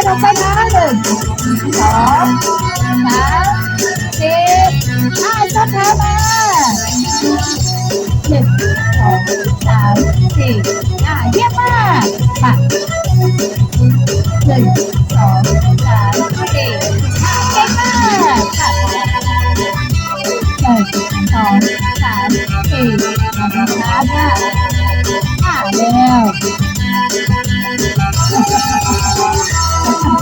ระดกไปนะหนึ่งสองสามสี่ห้าส้นเท้ามาหนึ่งสองสามสี่ห้าเยี่ยมมากมาหนึ่งสองสามสี่ห้าเก่งมากค่ะหนึ่งสองสามสี่ห้าห้าห้าห้าเร็ว สอง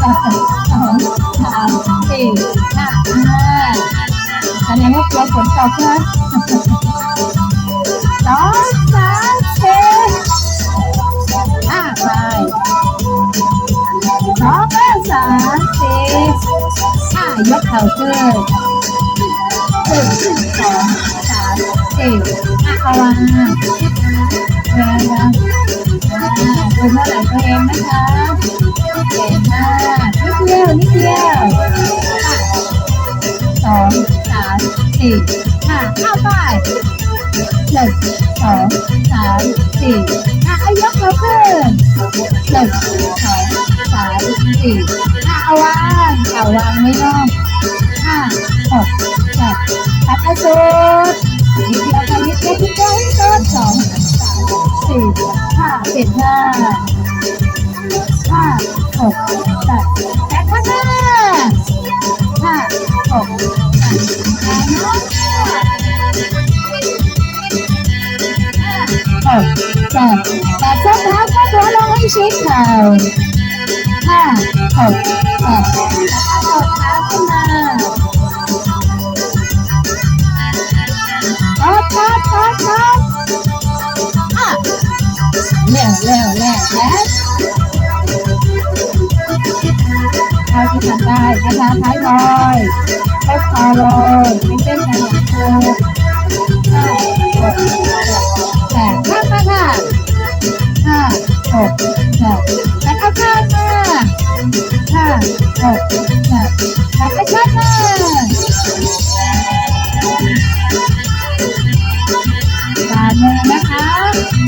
สามสี่ห้าห้าแสดงว่ากลัวฝนตกนะสองสามสี่ห้าไปสองสามสี่ห้ายกเข่าขึ้นหนึ่งสองสามสี่ห้าเอาวางเวลาอ่าดูเมื่อไหร่ตั สี่ห้าเข้าไปหนึ่งสองสามสี่ห้าเอายกเขาขึ้นหนึ่งสองสามสี่ห้าเอาวางเอาวางไม่ต้องห้าหกเจ็ดแปดเอาสุดนิดเดียวไปนิดเดียวนิดเดียวให้สุดสองสามสี่ห้าเจ็ดห้าห้าหกแปดแปดข้างหน้า หกเจ็ดแปดส้นเท้าข้อตัวลงให้ชิดเข่าห้าหกแปดแล้วก็เท้าขึ้นมาท็อปท็อปท็อปท็อปอะเร็วเร็วเร็วแล้วเท่าที่ทำได้นะคะท้ายลอยยกคอลงไม่เต้นกันอย่างถูกห้าหก หกเจ็ดแปดเอาข้างมาห้าหกเจ็ดแปดเอาข้างมาสามมือนะคะ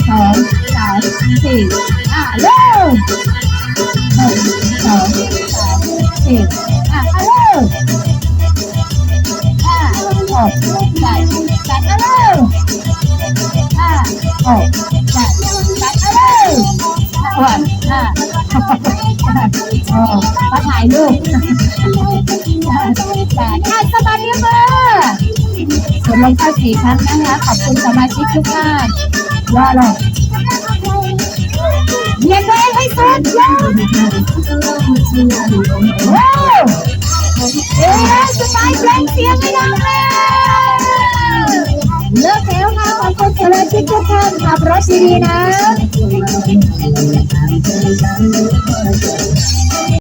สองสามสี่ห้าเร็วหนึ่งสองสามสี่ห้าเอาเร็วห้าหกแปดแปดเอาเร็วห้าหกแปด ห้าวันห้าโอ้มาถ่ายรูปแปดห้าสบายดีมากกดลงเข้าสี่ครั้งนะคะ ขอบคุณสมาชิกทุกท่านว่าเลยเยียนเองให้สุดยอดว้าวเอ๊ะสบายเพลงเสียงไม่ดังเลยเลิกแล้วค่ะขอบคุณสมาชิกทุกท่านขับรถดีๆนะ I'm